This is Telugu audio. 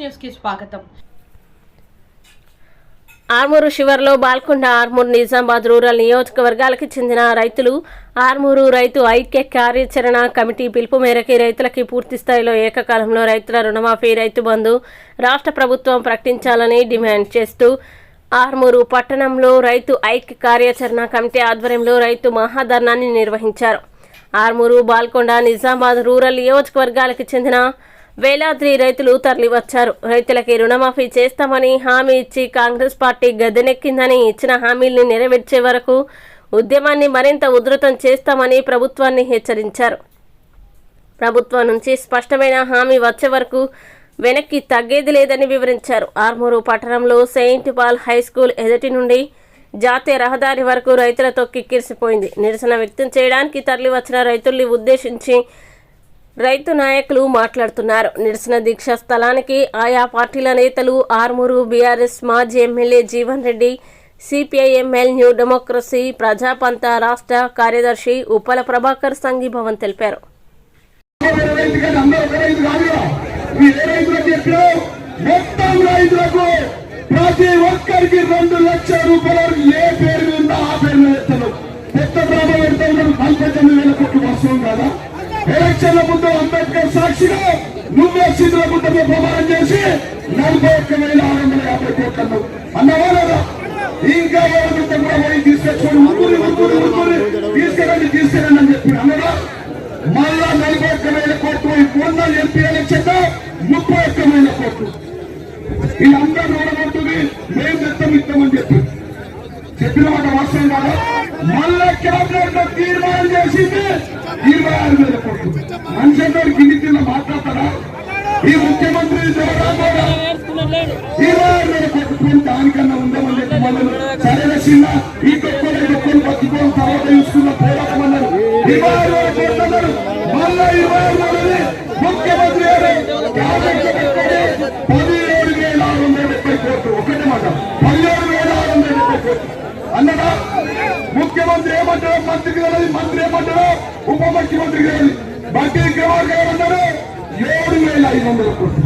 న్యూస్కి స్వాగతం. ఆర్మూరు శివర్లో బాల్కొండ ఆర్మూరు నిజామాబాద్ రూరల్ నియోజకవర్గాలకు చెందిన రైతులు ఆర్మూరు రైతు ఐక్య కార్యాచరణ కమిటీ పిలుపు మేరకు రైతులకి పూర్తి స్థాయిలో ఏకకాలంలో రైతుల రుణమాఫీ రైతు బంధు రాష్ట్ర ప్రభుత్వం ప్రకటించాలని డిమాండ్ చేస్తూ ఆర్మూరు పట్టణంలో రైతు ఐక్య కార్యాచరణ కమిటీ ఆధ్వర్యంలో రైతు మహాధర్నాన్ని నిర్వహించారు. ఆర్మూరు బాల్కొండ నిజామాబాద్ రూరల్ నియోజకవర్గాలకు చెందిన వేలాద్రి రైతులు తరలివచ్చారు. రైతులకి రుణమాఫీ చేస్తామని హామీ ఇచ్చి కాంగ్రెస్ పార్టీ గద్దెనెక్కిందని ఇచ్చిన హామీల్ని నెరవేర్చే వరకు ఉద్యమాన్ని మరింత ఉధృతం చేస్తామని ప్రభుత్వాన్ని హెచ్చరించారు. ప్రభుత్వం నుంచి స్పష్టమైన హామీ వచ్చే వరకు వెనక్కి తగ్గేది లేదని వివరించారు. ఆర్మూరు పట్టణంలో సెయింట్ పాల్ హై స్కూల్ ఎదుటి నుండి జాతీయ రహదారి వరకు రైతులతో కిక్కిరిసిపోయింది. నిరసన వ్యక్తం చేయడానికి తరలివచ్చిన రైతుల్ని ఉద్దేశించి రైతు నాయకులు మాట్లాడుతున్నారు. నిరసన దీక్ష స్థలానికి ఆయా పార్టీల నేతలు ఆర్మూరు బీఆర్ఎస్ మాజీ MLA Jeevan Reddy CPI ML new democracy Prajapantha రాష్ట్ర కార్యదర్శి ఉప్పల ప్రభాకర్ సంఘీభవన్ తెలిపారు. ప్రతి ఒక్కరికి రెండు లక్షల రూపాయలు ఏ పేరు ఉందో ఆ పేరు నలభై తొమ్మిది వేల కోట్లు వస్తుంది కదా. ఎలక్షన్ల ముందు అంబేద్కర్ సాక్షిగా నువ్వే సీట్ల ముందు ప్రమాణం చేసి నలభై ఒక్క వేల ఆరు వందల యాభై కోట్లను అన్నవా ఇంకా ఎవరి కూడా పోయి తీసుకొచ్చుకొని ముగ్గురు ముగ్గురు ముగ్గురు తీసుకెళ్ళండి తీసుకెళ్ళండి అని చెప్పి అన్నదా మళ్ళా నలభై ఒక్క వేల కోట్లు మొన్న ఎంపీ ఎలక్షన్ ముప్పై ఒక్క వేల కోట్లు. వీళ్ళందరూ రుణమంటుంది మేము చెప్తాం ఇస్తామని చెప్పి. చెప్పిన మాట వాస్తవం కాదా? మళ్ళా క్యాబినెట్లో తీర్మానం చేసింది ఇరవై ఆరు వేల కోట్లు మనిషి అందరు కింది కింద మాట్లాడతారా? ఈ ముఖ్యమంత్రి ఇరవై ఆరు వేల కోట్లు దానికన్నా ఉందామని చెప్పి సరైన చిన్న ఈ కొట్టుకొని కొట్టుకొని తర్వాత చూసుకున్న పోరాటం అన్నారు. ఇరవై ఆరు వేల కోట్లు అన్నారు. మళ్ళా ఇరవై ఆరు ముఖ్యమంత్రి పదిహేడు వేల ఆరు వందల ముప్పై కోట్లు. ఒకటే మాట. పదిహేడు వేల ఆరు వందల ముప్పై కోట్లు. అన్నదా? ముఖ్యమంత్రి ఏమంటారు? మంత్రికి మంత్రి ఉప ముఖ్యమంత్రి గారు బట్టి విక్రమార్క గారు అన్నారు ఏడు వేల ఐదు వందల కోట్లు.